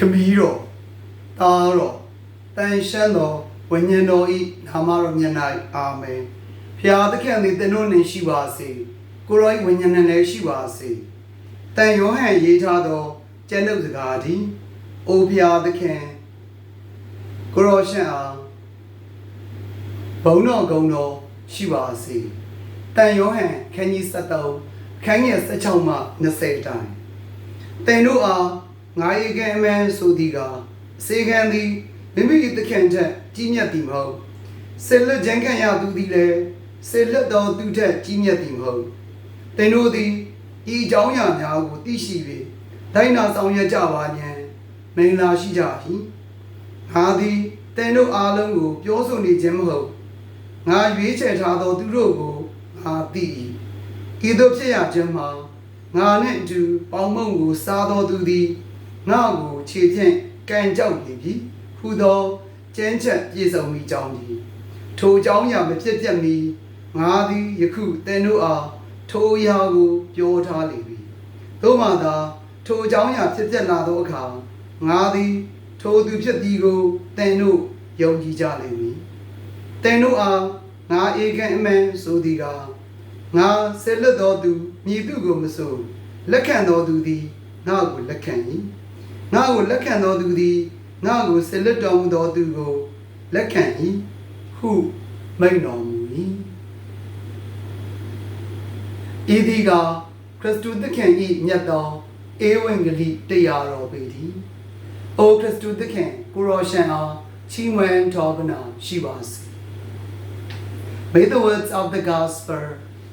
ခမီးတော်တာတော်တန်ရှမ်းတော်ဝိညာဉ်တော်ဤနာမတော်မြတ်၌အာမင်ဖျားသခင်သည်သင်တို့နှင့်ရှိပါစေကိုရောဤဝိညာဉ်နဲ့လည်းရှိပါစေတန်ယောဟန်ရေးထားသောကျမ်းုပ်စကားသည်အိုဖျားသခင်ကိုရောရှန်အားဘုံတော်ဂုံတော်ရှိပါစေတန်ယောဟန်ခန်းကြီး73ခန်းငယ်16မှ20တိုင်သင်တို့အား ငါရေကံအမှန်ဆိုသည်ကားအစေခံသည်မိမိ၏သခင်ထက်ကြီးမြတ်သည်မဟုတ်ဆေလွတ်ခြင်းခံရသူသည်လည်းဆေလွတ်တော်သူထက်ကြီးမြတ်သည်မဟုတ်သင်တို့သည်ဤအကြောင်းအရာများကိုသိရှိ၍ဒိုင်းနာဆောင်ရွက်ကြပါညံမင်္ဂလာရှိကြ၏ငါသည်သင်တို့အားလုံးကိုပြောဆိုနေခြင်းမဟုတ်ငါရွေးချယ်ထားသောသူတို့ကိုငါသိ၏ဤသို့ဖြစ်ရခြင်းမှာငါနှင့်အတူပေါင်းမုံကိုစားသောသူသည် ငါ့ကိုခြေဖြင့်ကန်ကြောက်နေပြီဟူသောကျမ်းချက်ပြည့်စုံမိကြောင်းသည်ထိုအကြောင်းအရာမဖြစ်ပြတ်မီငါသည်ယခုသင်တို့အားထိုအရာကိုပြောထားလေပြီသို့မှသာထိုအကြောင်းအရာဖြစ်ပြတ်လာသောအခါငါသည် ထိုသူဖြစ်သည်ကိုသင်တို့ယုံကြည်ကြလိမ့်မည်သင်တို့အားငါဧကန်အမှန်ဆိုသည်ကားငါဆက်လက်တော်သူမြည်သူကိုမဆိုလက်ခံတော်သူသည်ငါ့ကိုလက်ခံ၏ ငါ့ကိုလက်ခံတော်သူသည်ငါ့ကိုဆက်လက်တော်မူတော်သူကိုလက်ခံ၏ဟုမိန့်တော်မူ၏ဤသည်ကခရစ်တုသခင်၏မြတ်သောဧဝံဂေလိတရားတော်ပေသည်။အိုခရစ်တုသခင်ကိုရောရှန်အားချီးမွမ်းတော်ကနာရှိပါစေ။ May the words of the gospel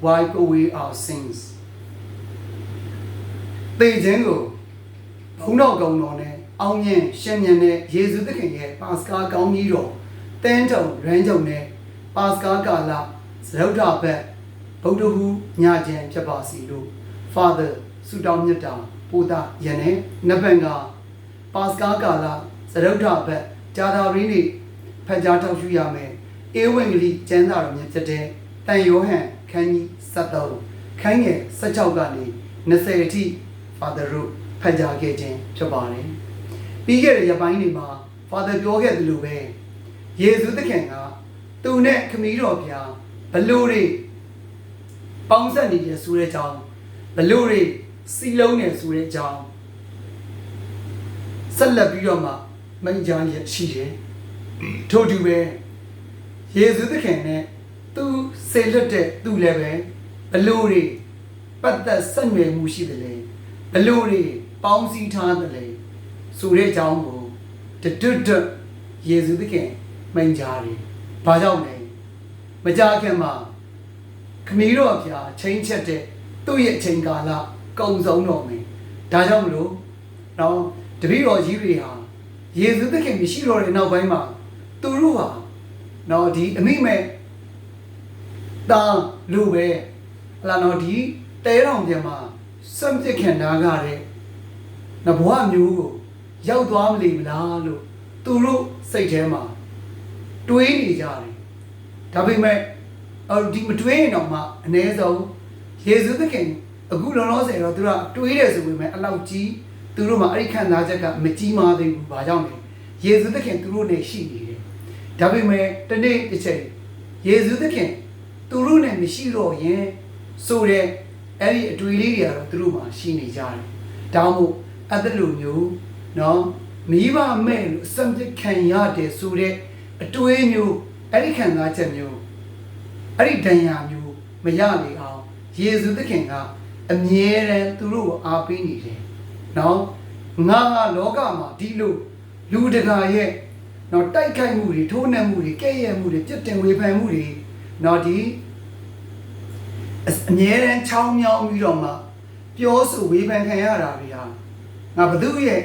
wipe away our sins. သေခြင်းကို ဘုံတော်ကုံတော်နဲ့အောင်မြင်ရှင်းမြင်တဲ့ယေရှုသခင်ရဲ့ပါစကာကောင်းကြီးတော်တန်းတုံရန်ကြုံနဲ့ပါစကာကာလသရုတ်ထဘက်ဗုဒ္ဓဟူညခြင်းဖြစ်ပါစီလို့ Father ဆုတောင်းမြတ်တာပို့တာယနေ့နဗန်ကပါစကာကာလသရုတ်ထဘက်ဂျာတာရင်းနေဖတ်ကြားထောက်ရှုရမယ်ဧဝံဂေလိကျမ်းစာတော်မြတ်ဖြစ်တဲ့တန်ယောဟန်ခန်းကြီး73ခန်းငယ်16ကနေ20အထိ Father တို့ ဖတ်ကြားခဲ့ခြင်းဖြစ်ပါတယ်ပြီးခဲ့တဲ့ရပိုင်းတွေမှာ Father ပြောခဲ့သလိုပဲယေရှုသခင်ကသူနဲ့ခမည်းတော်ဖျားဘလို့တွေပေါင်းဆက်နေတယ်ဆိုတဲ့အကြောင်းဘလို့တွေစီလုံးနေဆိုတဲ့အကြောင်းဆက်လက်ပြီးတော့မှမိန့်ကြားရရှိတယ်ထို့တူပဲယေရှုသခင်နဲ့သူဆေလွတ်တဲ့သူလည်းပဲဘလို့တွေပတ်သက်ဆက်နွယ်မှုရှိတယ်လေဘလို့တွေ ပေါင်းစည်းထားတယ်လေဆိုတဲ့အကြောင်းကိုတတွတ်တွတ်ယေရှုသခင်မိန့်ကြားတယ်ဘာကြောင့်လဲမကြခင်မှာခမီးတော်အဖျားချိန်ချက်တဲ့သူ့ရဲ့အချိန်ကာလကုံဆုံးတော်မယ်ဒါကြောင့်မလို့တော့တပည့်တော်ကြီးတွေဟာယေရှုသခင်မရှိတော့တဲ့နောက်ပိုင်းမှာသူတို့ဟာတော့ဒီအမိမဲ့တာလူပဲဟလာတော့ဒီတဲတော်ပြန်မှာစံပြစ်ခင်နာကြတဲ့ နဘွားမျိုးကိုရောက်သွားမလိမ့်မလားလို့သူတို့စိတ်ထဲမှာတွေးနေကြတယ်ဒါပေမဲ့အော်ဒီမတွေးရင်တော့မှအ ਨੇ ဆုံးယေရှုသခင်အခုလောလောဆယ်တော့သူကတွေးတယ်ဆိုပေမဲ့အလောက်ကြီးသူတို့မှာအဲ့ဒီခံစားချက်ကမကြီးမားသေးဘူးဘာကြောင့်လဲယေရှုသခင်သူတို့နဲ့ရှိနေတယ်ဒါပေမဲ့တနေ့တစ်ချိန်ယေရှုသခင်သူတို့နဲ့မရှိတော့ရင်ဆိုတဲ့အဲ့ဒီအတွေ့အလေးတွေကတော့သူတို့မှာရှိနေကြတယ်ဒါမှမဟုတ် အဲ့ဒါလိုမျိုးနော်မိဘမဲ့လို့အစံပြခံရတယ်ဆိုတဲ့အတွေ့အမျိုးအဲ့ဒီခံစားချက်မျိုးအဲ့ဒီဒဏ်ရာမျိုးမရလေအောင်ယေရှုသခင်ကအမြဲတမ်းသူတို့ကိုအားပေးနေတယ်နော်ငါကလောကမှာဒီလိုလူတကာရဲ့နော်တိုက်ခိုက်မှုတွေထိုးနှက်မှုတွေကဲ့ရဲ့မှုတွေပြစ်တင်ဝေဖန်မှုတွေနော်ဒီအအမြဲတမ်းချောင်းမြောင်းပြီးတော့မှပြောဆိုဝေဖန်ခံရတာတွေဟာ ငါဘသူရဲ့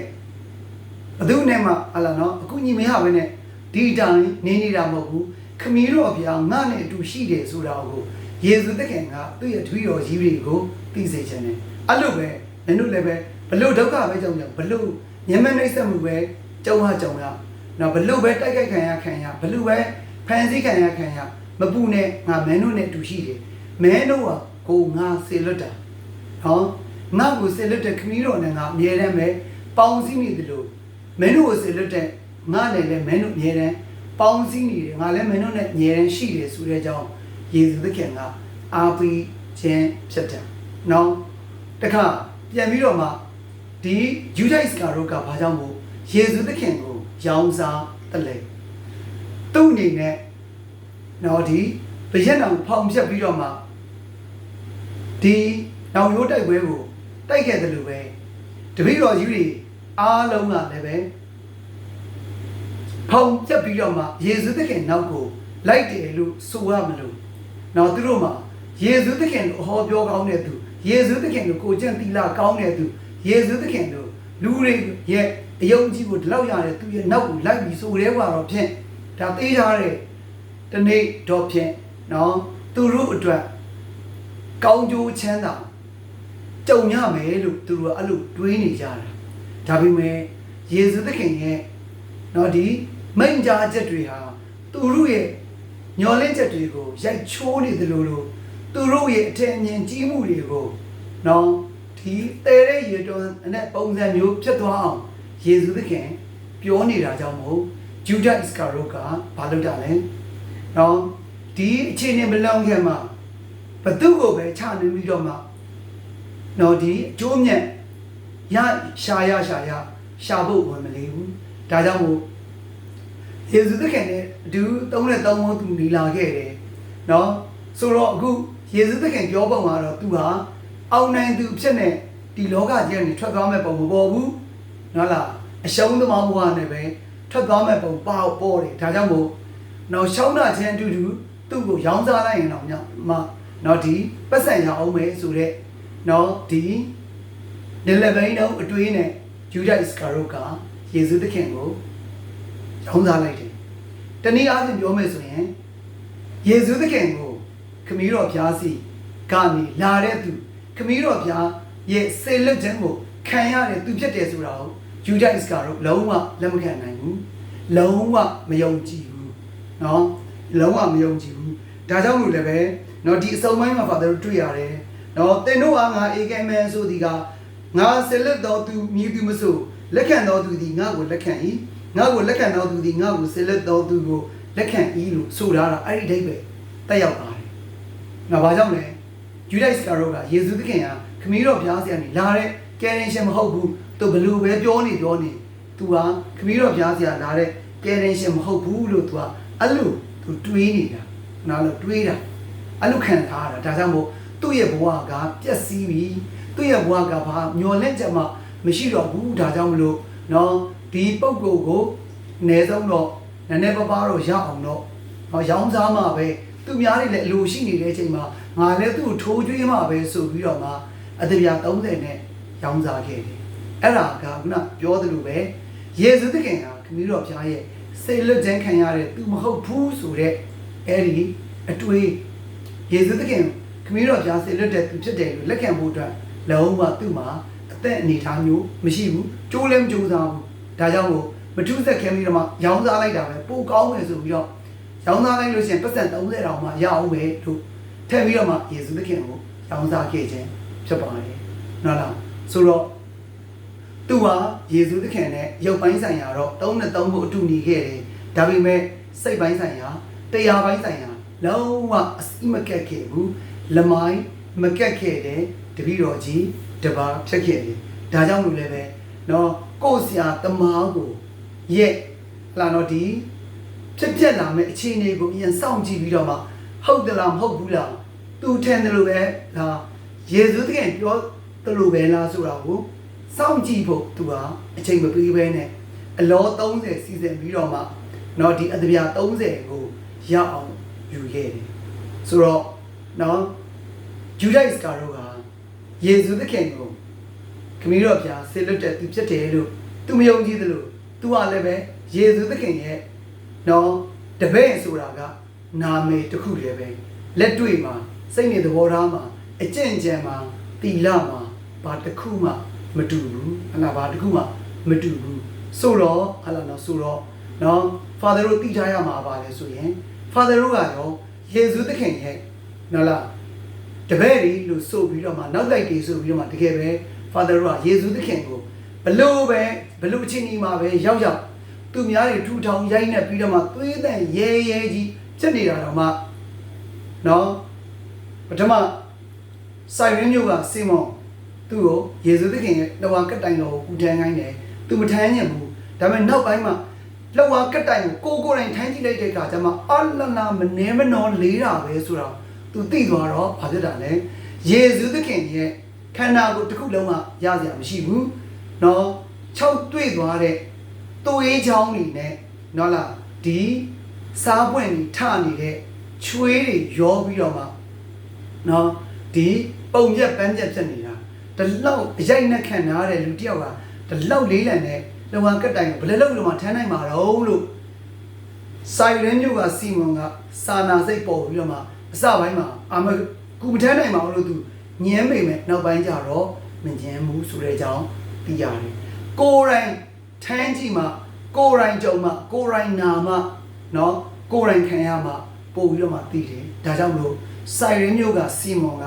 ဘသူနဲ့မှဟလာနော်အခုညီမရပဲနဲ့ဒီတိုင်းနေနေတာမဟုတ်ဘူးခမီးတော်အဖေငါနဲ့အတူရှိတယ်ဆိုတာကိုယေရှုသခင်ကသူ့ရဲ့တပည့်တော်ကြီးတွေကိုသိစေချင်တယ်အဲ့လိုပဲနင်တို့လည်းပဲဘလို့ဒုက္ခပဲကြောင့်ကြောင့်ဘလို့ညမနှိမ့်ဆက်မှုပဲကြုံရကြုံရနော်ဘလို့ပဲတိုက်ခိုက်ခံရခံရဘလို့ပဲဖန်ဆီးခံရခံရမပူနဲ့ငါမင်းတို့နဲ့အတူရှိတယ်မင်းတို့ကကိုငါစေလွတ်တာနော် ငါ့ကိုစေလွတ်တဲ့ခမီးတော်နဲ့ငါအမြဲတမ်းပဲပေါင်းစည်းနေတယ်လို့မင်းတို့ကိုစေလွတ်တဲ့ငါနဲ့လည်းမင်းတို့အမြဲတမ်းပေါင်းစည်းနေတယ်ငါလည်းမင်းတို့နဲ့အမြဲတမ်းရှိတယ်ဆိုတဲ့အကြောင်းယေရှုသခင်ကအားပေးခြင်းဖြစ်တယ်။နောက်တစ်ခါပြန်ပြီးတော့မှဒီယူဒိုက်စကာတို့ကဘာကြောင့်မို့ယေရှုသခင်ကိုရောင်းစားတယ်လဲ။သူ့အနေနဲ့နော်ဒီဘရက်နောင်ဖောင်ဖြတ်ပြီးတော့မှဒီနောင်ရိုးတိုက်ပွဲကို တိုက်ခဲ့တယ်လို့ပဲတပည့်တော်ကြီးတွေအားလုံးကလည်းပဲဖုံပြက်ပြီးတော့မှယေရှုသခင်နောက်ကိုလိုက်တယ်လို့ဆိုရမလို့နောက်သူတို့မှာယေရှုသခင်ကိုဟောပြောကောင်းတဲ့သူယေရှုသခင်ကိုကိုကျင့်သီလကောင်းတဲ့သူယေရှုသခင်တို့လူတွေရဲ့အယုံကြည်ကိုဒီလောက်ရတဲ့သူရဲ့နောက်ကိုလိုက်ပြီးဆိုတဲ့ကွာတော့ဖြင့်ဒါသေးထားတဲ့တနေ့တော့ဖြင့်နော်သူတို့အတွက်ကောင်းကျိုးချမ်းသာ ကြုံရမယ်လို့သူတို့ကအဲ့လိုတွေးနေကြတာဒါပေမဲ့ယေရှုသခင်ရဲ့နော်ဒီမိန့်ကြားချက်တွေဟာသူတို့ရဲ့ညှော်လင့်ချက်တွေကိုရိုက်ချိုးနေတယ်လို့လို့သူတို့ရဲ့အထင်အမြင်ကြီးမှုတွေကိုနော်ဒီတဲတဲ့ရေတော်နဲ့ပုံစံမျိုးဖြစ်သွားအောင်ယေရှုသခင်ပြောနေတာကြောင့်မို့ဂျူဒတ်စကာရိုကဘာလုပ်တာလဲနော်ဒီအခြေအနေမလောင်ခင်မှာဘသူ့ကိုပဲချနေပြီးတော့မှ နော်ဒီအကျိုးမြတ်ရရှာရရှာရရှာဖို့ဝင်မလေးဘူးဒါကြောင့်မို့ယေရှုသခင်နဲ့အတူသုံးနဲ့သုံးဖို့သူနေလာခဲ့တယ်နော်ဆိုတော့အခုယေရှုသခင်ပြောပုံကတော့သူဟာအောင်နိုင်သူဖြစ်နေဒီလောကကြီးကနေထွက်သွားမဲ့ပုံမပေါ်ဘူးနော်လားအရှုံးသမားဘဝနဲ့ပဲထွက်သွားမဲ့ပုံပေါ့ပေါ်တယ်ဒါကြောင့်မို့နော်ရှောင်းတာချင်းအတူတူသူ့ကိုရောင်းစားလိုက်ရင်တော့ညမနော်ဒီပတ်စံရအောင်မယ်ဆိုတော့ နော်ဒီဒီလေဘိန်းတော့အတွေးနဲ့ယူဒိုက်စကာရိုကယေရှုသခင်ကိုရောင်းစားလိုက်တယ်တနည်းအားဖြင့်ပြောမယ်ဆိုရင်ယေရှုသခင်ကိုခမည်းတော်ဖျားစီကနေလာတဲ့သူခမည်းတော်ဖျားရဲ့စေလွတ်ခြင်းကိုခံရတဲ့သူဖြစ်တယ်ဆိုတာကိုယူဒိုက်စကာရိုလုံးဝလက်မခံနိုင်ဘူးလုံးဝမယုံကြည်ဘူးเนาะလုံးဝမယုံကြည်ဘူးဒါကြောင့်လို့လည်းပဲเนาะဒီအစုံပိုင်းမှာ Father တွေ့ရတယ် နော်တင်တို့အားငါအေကဲမဲဆိုသည်ကငါဆက်လက်တော်သူမြည်သူမဆိုလက်ခံတော်သူသည်ငါကိုလက်ခံ၏ငါကိုလက်ခံတော်သူသည်ငါကိုဆက်လက်တော်သူကိုလက်ခံ၏လို့ဆိုထားတာအဲ့ဒီအိဗယ်တက်ရောက်ပါတယ်။ငါဘာကြောင့်လဲယူဒိုက်စကာရောကယေရှုသခင်ကခမည်းတော်ဘုရားဆရာကြီးလာတဲ့ကယ်တင်ရှင်မဟုတ်ဘူးသူဘလူပဲပြောနေပြောနေသူဟာခမည်းတော်ဘုရားဆရာလာတဲ့ကယ်တင်ရှင်မဟုတ်ဘူးလို့သူကအဲ့လိုသူတွေးနေတာနားလို့တွေးတာအဲ့လိုခံစားရတာဒါကြောင့်မို့ သူ့ရဲ့ဘဝကပျက်စီးပြီသူ့ရဲ့ဘဝကဘာမျောလင့်ချက်မှမရှိတော့ဘူးဒါကြောင့်မလို့နော်ဒီပုံကိုကိုအနည်းဆုံးတော့နည်းနည်းပါးပါးတော့ရအောင်တော့ဟောရောင်းစားမှပဲသူများတွေလည်းအလိုရှိနေတဲ့အချိန်မှာငါလည်းသူ့ကိုထိုးကျွေးမှပဲဆိုပြီးတော့မှအတပြာ30နဲ့ရောင်းစားခဲ့တယ်အဲ့ဒါကခုနပြောသလိုပဲယေရှုသခင်ဟာခမည်းတော်ဖျားရဲ့စိတ်လွတ်ခြင်းခံရတဲ့သူမဟုတ်ဘူးဆိုတဲ့အဲ့ဒီအတွေ့ယေရှုသခင်ခ မည်းတော်ဖျားစိတ်လွတ်တဲ့သူဖြစ်တယ်လို့လက်ခံဖို့အတွက်လုံးဝသူ့မှာအသက်အနေထားမျိုးမရှိဘူးကြိုးလည်းမကြိုးစားဘူးဒါကြောင့်မို့မထူးဆက်ခဲပြီးတော့မှရောင်းစားလိုက်တာပဲပိုကောင်းမယ်ဆိုပြီးတော့ရောင်းစားလိုက်လို့ရှိရင်ပတ်စံ30တောင်မှရအောင်ပဲလို့ထည့်ပြီးတော့မှယေရှုသခင်ကိုရောင်းစားခဲ့ခြင်းဖြစ်ပါတယ်နော်လားဆိုတော့သူဟာယေရှုသခင်နဲ့ရုပ်ပိုင်းဆိုင်ရာတော့သုံးနဲ့သုံးဖို့အတူညီခဲ့တယ်ဒါပေမဲ့စိတ်ပိုင်းဆိုင်ရာတရားပိုင်းဆိုင်ရာလုံးဝအစိမကက်ခဲ့ဘူး လမိုင်းမကက်ခဲ့တဲ့တပည့်တော်ကြီးတပါးဖြစ်ခဲ့တယ်ဒါကြောင့်လို့လည်းပဲနော်ကိုယ်ဆရာတမားကိုရဲ့လာတော့ဒီဖြစ်ပြက်လာမဲ့အခြေအနေကိုအရင်စောင့်ကြည့်ပြီးတော့မှဟုတ်တယ်လားမဟုတ်ဘူးလားသူထင်တယ်လို့ပဲဒါယေရှုသခင်ပြောတယ်လို့ပဲလားဆိုတာကိုစောင့်ကြည့်ဖို့သူဟာအချိန်မပေးဘဲနဲ့အလော30စီစဉ်ပြီးတော့မှနော်ဒီအတပြာ30ကိုရအောင်ယူခဲ့တယ်ဆိုတော့နော် ဂျူဒိုက်စကာတို့ဟာယေရှုသခင်ကိုခမည်းတော်ပြဆေလွတ်တဲ့သူဖြစ်တယ်လို့သူမယုံကြည်သလိုသူကလည်းပဲယေရှုသခင်ရဲ့နော်တပည့်ဆိုတာကနာမည်တစ်ခုတည်းပဲလက်တွေ့မှာစိတ်နဲ့သဘောထားမှာအကျင့်ကြံမှာတီလာမှာဘာတစ်ခုမှမတူဘူးဟလာဘာတစ်ခုမှမတူဘူးဆိုတော့ဟလာနော်ဆိုတော့နော် father တို့သိထားရမှာပါလဲဆိုရင် father တို့ကရောယေရှုသခင်ရဲ့နော်လား တပည့်တွေလို့ဆိုပြီးတော့မှနောက်လိုက်တွေဆိုပြီးတော့မှတကယ်ပဲ father တို့ကယေရှုသခင်ကိုဘလို့ပဲဘလို့အချင်းဒီမှာပဲရောက်ရောက်သူများတွေထူထောင်ရိုက်နေပြီးတော့မှသွေးတဲ့ရဲရဲကြီးဖြစ်နေတာတော့မှနော်ပထမဆိုင်ရင်းမျိုးကစီမွန်သူ့ကိုယေရှုသခင်ရဲ့လောကကတိုင်တော်ကိုဦးထမ်းခိုင်းတယ်သူမထမ်းညင်ဘူးဒါပေမဲ့နောက်ပိုင်းမှာလောကကတိုင်ကိုကိုကိုယ်တိုင်ထမ်းကြည့်လိုက်တဲ့အခါကျမှအလနာမနေမနောလေးတာပဲဆိုတော့ သူသိသွားတော့ဘာဖြစ်တာလဲယေရှုသခင်ရဲ့ခန္ဓာကိုယ်တစ်ခုလုံးကရစရာမရှိဘူးနော်၆တွေ့သွားတဲ့သွေးချောင်းတွေနဲ့နော်လားဒီစားပွင့်တွေထနေတဲ့ချွေးတွေရောပြီးတော့မှနော်ဒီပုံရက်ပန်းရက်ဖြစ်နေတာဒီလောက်အရိုက်နဲ့ခံထားတဲ့လူတစ်ယောက်ကဒီလောက်လေးလံနဲ့လောကကက်တိုင်ကိုဘယ်လိုလုပ်လို့မှထမ်းနိုင်မှာတော့လို့ဆိုင်ရင်းညိုကစီမွန်ကစာနာစိတ်ပေါ်ပြီးတော့မှ အစပိုင်းမှာအာမကူမထမ်းနိုင်ပါဘူးလို့သူညင်းမိမယ်နောက်ပိုင်းကျတော့မညင်းဘူးဆိုတဲ့အကြောင်းသိရတယ်ကိုယ်တိုင်ထမ်းကြည့်မှကိုယ်တိုင်ကြုံမှကိုယ်တိုင်နာမှနော်ကိုယ်တိုင်ခံရမှပို့ပြီးတော့မှသိတယ်ဒါကြောင့်မလို့ဆိုင်ရင်းမျိုးကစီမွန်က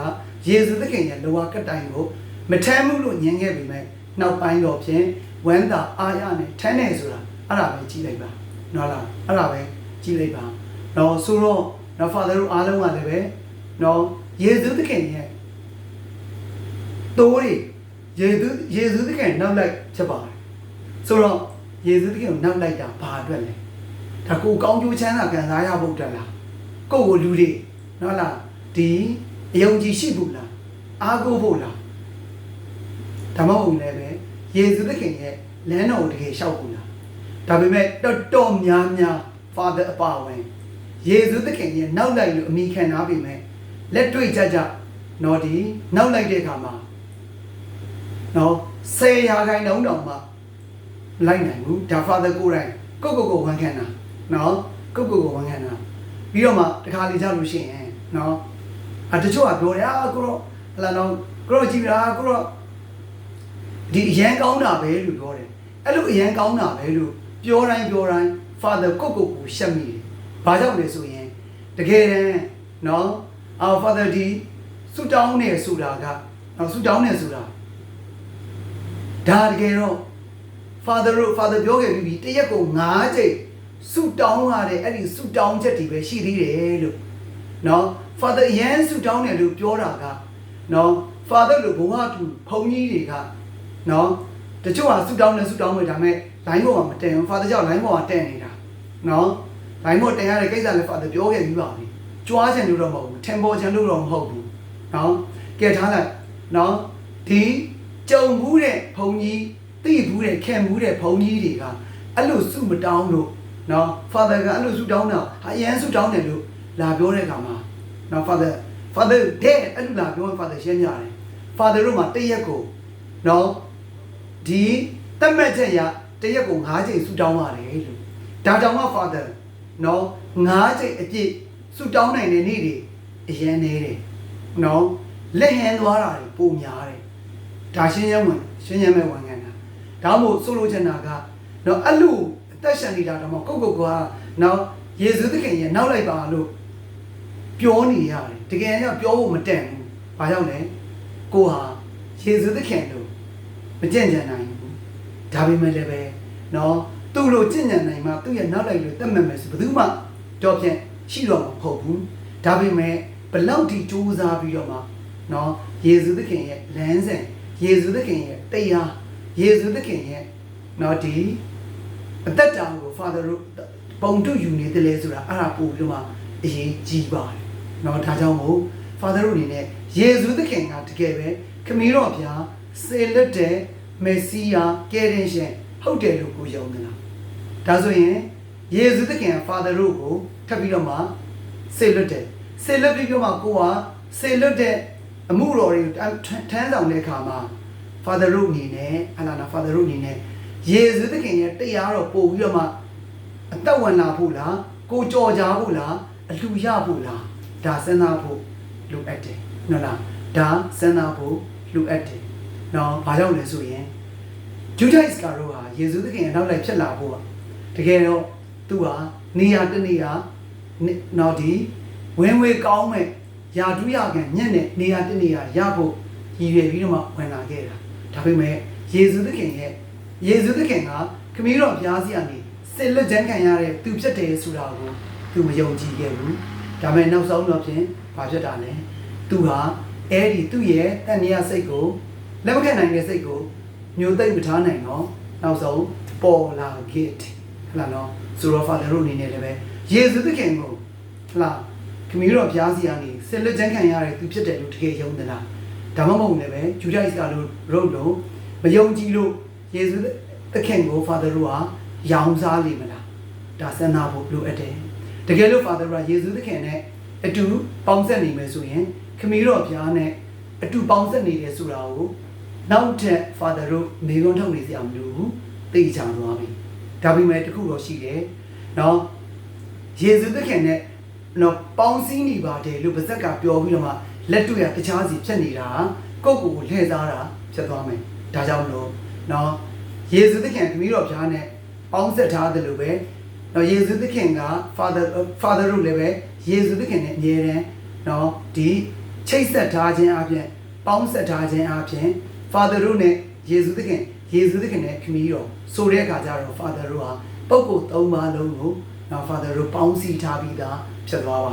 ယေရှုသခင်ရဲ့လောကကတိုင်ကိုမထမ်းဘူးလို့ညင်းခဲ့ပြီမဲ့နောက်ပိုင်းတော့ဖြင့်ဝမ်းသာအားရနဲ့ထမ်းနေဆိုတာအဲ့ဒါပဲကြည့်လိုက်ပါနော်လားအဲ့ဒါပဲကြည့်လိုက်ပါနော်ဆိုတော့ နော် Father တို့အားလုံးကလည်းပဲနော်ယေရှုသခင်ရဲ့တိုးတွေယေရှုယေရှုသခင်နောက်လိုက်ဖြစ်ပါတယ်ဆိုတော့ယေရှုသခင်ကိုနောက်လိုက်တာဘာအတွက်လဲဒါကိုကောင်းကျိုးချမ်းသာခံစားရဖို့တက်လားကိုယ့်ကိုလူတွေနော်လားဒီအယုံကြည်ရှိဖို့လားအားကိုးဖို့လားဒါမှမဟုတ်လည်းပဲယေရှုသခင်ရဲ့လမ်းတော်ကိုတကယ်ရှောက်ဖို့လားဒါပေမဲ့တော်တော်များများ Father အပါဝင် ယေရှုသခင်ရဲ့နောက်လိုက်လို့အမိခံထားပြီမဲ့လက်တွေ့ကြကြနော်ဒီနောက်လိုက်တဲ့အခါမှာနော်ဆေးရာခိုင်နှုန်းတောင်မှလိုက်နိုင်ဘူးဒါ Father ကိုယ်တိုင်ကိုယ့်ကိုယ်ကိုဝန်ခံတာနော်ကိုယ့်ကိုယ်ကိုဝန်ခံတာပြီးတော့မှတခါလေကြလို့ရှိရင်နော်အတချို့ကပြောတယ်အာကိုတော့ဟလာတော့ကိုတော့ကြည့်ပြတာကိုတော့ဒီအရန်ကောင်းတာပဲလို့ပြောတယ်အဲ့လိုအရန်ကောင်းတာပဲလို့ပြောတိုင်းပြောတိုင်း Father ကိုယ့်ကိုယ်ကိုရှက်မိတယ် ဘာကြောင့်လဲဆိုရင်တကယ်တမ်းနော်အာ Father ဒီဆူတောင်းနေဆိုတာကနော်ဆူတောင်းနေဆိုတာဒါတကယ်တော့ Father တို့ Father ပြောခဲ့ပြီးပြီတရက်ကို9ချိန်ဆူတောင်းရတဲ့အဲ့ဒီဆူတောင်းချက်တွေပဲရှိသေးတယ်လို့နော် Father ရန်ဆူတောင်းတယ်လို့ပြောတာကနော် Father လို့ဘုရားသူဘုန်းကြီးတွေကနော်တချို့ကဆူတောင်းတယ်ဆူတောင်းမယ်ဒါပေမဲ့ line ပေါ်မှာမတက်ဘူး Father ကြောင့် line ပေါ်မှာတက်နေတာနော် line ပေါ်တင်ရတဲ့ကိစ္စလည်း Father ပြောခဲ့ပြီးပါပြီကြွားချင်လို့တော့မဟုတ်ဘူး temple ချင်လို့တော့မဟုတ်ဘူးနော်ကဲထားလိုက်နော်ဒီကြုံဘူးတဲ့ဘုန်းကြီးသိဘူးတဲ့ခင်ဘူးတဲ့ဘုန်းကြီးတွေကအဲ့လိုစုမတောင်းလို့နော် Father ကအဲ့လိုစုတောင်းတာဟာအရန်စုတောင်းတယ်လို့လာပြောတဲ့အခါမှာနော် Father Father တဲ့အဲ့လိုလာပြောရင် Father ရှင်းကြတယ် Father တို့မှာတရက်ကိုနော်ဒီတတ်မှတ်ချက်ရတရက်ကို9ချိန်စုတောင်းရတယ်လို့ဒါကြောင့်မှ Father နော်9ချိန်အပြည့်စုတောင်းနိုင်တဲ့နေ့တွေအရန်နေတယ်နော်လက်ဟန်သွားတာတွေပုံများတယ်ဒါရှင်းရဝင်ရှင်းရမဲ့ဝန်ခံတာဒါမှမဟုတ်ဆိုလိုချင်တာကနော်အဲ့လိုအသက်ရှင်နေတာတော့မဟုတ်ကိုယ့်ကိုယ်ကနော်ယေရှုသခင်ရဲ့နောက်လိုက်ပါလို့ပြောနေရတယ်တကယ်တော့ပြောဖို့မတန်ဘူးဘာကြောင့်လဲကိုဟာယေရှုသခင်လို့မကြင်ကြံနိုင်ဘူးဒါပေမဲ့လည်းပဲနော် သူ့လိုကြင်ကြံနိုင်မှသူ့ရဲ့နောက်လိုက်လို့တတ်မှတ်မယ်ဆိုဘယ်သူမှတော့ဖြင့်ရှိတော့မှာမဟုတ်ဘူးဒါပေမဲ့ဘလောက်ဒီစူးစမ်းပြီးတော့မှနော်ယေရှုသခင်ရဲ့လမ်းစဉ်ယေရှုသခင်ရဲ့တရားယေရှုသခင်ရဲ့နော်ဒီအသက်တာကို Father တို့ပုံတူယူနေတယ်လေဆိုတာအဲ့ဒါပို့ပြီးတော့မှအရေးကြီးပါတယ်เนาะဒါကြောင့်မို့ Father တို့အနေနဲ့ယေရှုသခင်ကတကယ်ပဲခမည်းတော်ဖျားစေလက်တဲ့မေစီးယာကယ်တင်ရှင်ဟုတ်တယ်လို့ကိုယုံသလား ဒါဆိုရင်ယေရှုသခင်က Father တို့ကိုထပ်ပြီးတော့မှစေလွတ်တယ်စေလွတ်ပြီးတော့မှကိုကစေလွတ်တဲ့အမှုတော်တွေကိုထမ်းဆောင်တဲ့အခါမှာ Father တို့အနေနဲ့အလားလား Father တို့အနေနဲ့ယေရှုသခင်ရဲ့တရားတော်ပို့ပြီးတော့မှအသက်ဝင်လာဖို့လားကိုကြော်ကြဖို့လားအလှရဖို့လားဒါစဉ်းစားဖို့လိုအပ်တယ်နော်လားဒါစဉ်းစားဖို့လိုအပ်တယ်နော်ဘာကြောင့်လဲဆိုရင်ဂျူဒိုက်စ်ကတော့ဟာယေရှုသခင်ရဲ့နောက်လိုက်ဖြစ်လာဖို့က တကယ်တော့သူဟာနေရာတနေရာနော်ဒီဝင်ဝေကောင်းမဲ့ယာဒုရကံညက်နဲ့နေရာတနေရာရဖို့ရည်ရွယ်ပြီးတော့မှဝင်လာခဲ့တာဒါပေမဲ့ယယေရှုသခင်ရဲ့ယေရှုသခင်ကခမည်းတော်ဘုရားစီကနေစစ်လက်ကျန်းခံရတဲ့သူဖြစ်တယ်ဆိုတာကိုသူမယုံကြည်ခဲ့ဘူးဒါပေမဲ့နောက်ဆုံးတော့ဖြင့်ဘာဖြစ်တာလဲသူဟာအဲ့ဒီသူ့ရဲ့တန်မြာစိတ်ကိုလက်မခံနိုင်တဲ့စိတ်ကိုညှို့သိမ့်မထားနိုင်တော့နောက်ဆုံးပေါ်လာခဲ့တယ်ဟ လာနော်ဆိုတော့ဖာသာတို့အနေနဲ့လည်းပဲယေရှုသခင်ကိုဟလာခမည်းတော်ဘုရားစီကနေစစ်လက်ကျန်းခံရတဲ့သူဖြစ်တယ်လို့တကယ်ယုံသလားဒါမှမဟုတ်လည်းပဲဂျူဒိုက်စ်ကလို့ရုပ်လို့မယုံကြည်လို့ယေရှုသခင်ကို Father တို့ဟာရောင်စားလိမ့်မလားဒါစဉ်းစားဖို့လိုအပ်တယ်တကယ်လို့ Father ကယေရှုသခင်နဲ့အတူပေါင်းဆက်နေမယ်ဆိုရင်ခမည်းတော်ဘုရားနဲ့အတူပေါင်းဆက်နေတယ်ဆိုတာကိုနောက်ထပ် Father တို့နေကုန်းထုတ်နေစရာမလိုဘူးသိချာသွားပြီ ဒါပေမဲ့တခုတော့ရှိတယ်နော်ယေရှုသခင်နဲ့နော်ပေါင်းစည်းနေပါတယ်လို့ပါဇက်ကပြောပြီးတော့မှလက်တွေ့ရတခြားစီဖြစ်နေတာကိုယ့်ကိုယ်ကိုလှည့်စားတာဖြစ်သွားမယ်ဒါကြောင့်မလို့နော်ယေရှုသခင်ခမည်းတော်ဘုရားနဲ့ပေါင်းဆက်ထားတယ်လို့ပဲနော်ယေရှုသခင်က Father Father တို့လည်းပဲယေရှုသခင်နဲ့အမြဲတမ်းနော်ဒီချိတ်ဆက်ထားခြင်းအပြင်ပေါင်းဆက်ထားခြင်းအပြင် Father တို့နဲ့ယေရှုသခင် ယေရှုသခင်နဲ့ခမည်းတော်ဆိုတဲ့အခါကျတော့ Father တို့ဟာပုဂ္ဂိုလ်၃ပါးလုံးကိုနော် Father တို့ပေါင်းစည်းထားပြီးသားဖြစ်သွားပါ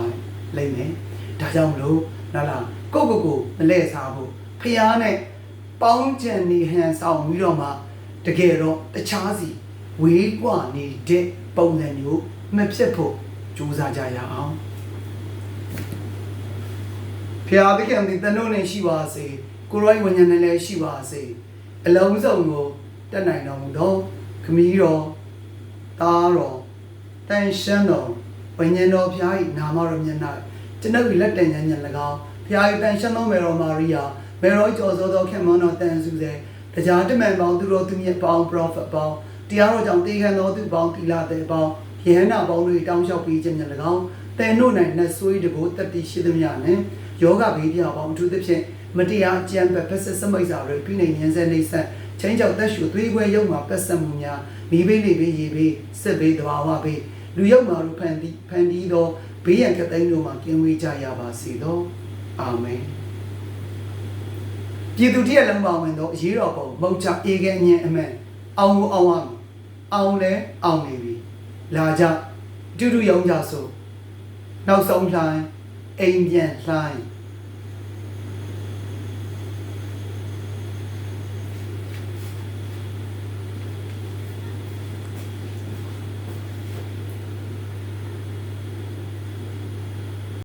လိမ့်မယ်ဒါကြောင့်မလို့နော်လားကိုယ့်ကိုယ်ကိုမလဲစားဖို့ဖျားနဲ့ပေါင်းကြံနေဟန်ဆောင်ပြီးတော့မှတကယ်တော့တခြားစီဝေးกว่าနေတဲ့ပုံစံမျိုးမဖြစ်ဖို့ကြိုးစားကြရအောင်ဖျားသခင်ဒီတန်တို့နဲ့ရှိပါစေကိုရိုင်းဝဉာဏ်နဲ့လည်းရှိပါစေ အလုံးစုံကိုတက်နိုင်တော်မူသောခမည်းတော်သားတော်တန်ရှင်းတော်ဝဉာဏ်တော်ဖျား၏နာမတော်မြတ်၌ကျွန်ုပ်၏လက်တန်ဉာဏ်ဉာဏ်၎င်းဖျား၏တန်ရှင်းသောမေတော်မာရိယာမေတော်ကျော်စောသောခင်မွန်းတော်တန်စုစေတရားတမန်ပေါင်းသူတော်သူမြတ်ပေါင်း prophet ပေါင်းတရားတော်ကြောင့်တေခံသောသူပေါင်းတိလာတဲ့ပေါင်းယဟန္တာပေါင်းတို့တောင်းလျှောက်ပြီးခြင်းဉာဏ်၎င်းတန်တို့၌နတ်ဆွေးတကိုတတိရှိသမျှနှင့်ယောဂဘေးပြပေါင်းအထူးသဖြင့် မတရားအကြံပဲဖက်ဆက်စမိတ်စာတွေပြီးနေဉာဏ်စဲနေဆက်ချင်းကြောက်တက်ရှူသွေးခွဲရုံမှာပတ်ဆက်မှုများမိဘေးလေးဘေးရေဘေးစစ်ဘေးတဘာဝဘေးလူရောက်မှာလူဖန်တီးဖန်တီးသောဘေးရန်ကတိုင်းတို့မှာကင်းဝေးကြရပါစေသောအာမင်ပြည်သူတည်းလုံးပါဝင်သောအရေးတော်ပုံမုတ်ချအေကဲညင်အမှန်အောင်ကိုအောင်ရမယ်အောင်လဲအောင်နေပြီလာကြတူတူရောင်းကြဆိုနောက်ဆုံးလှိုင်းအိမ်ပြန်လှိုင်း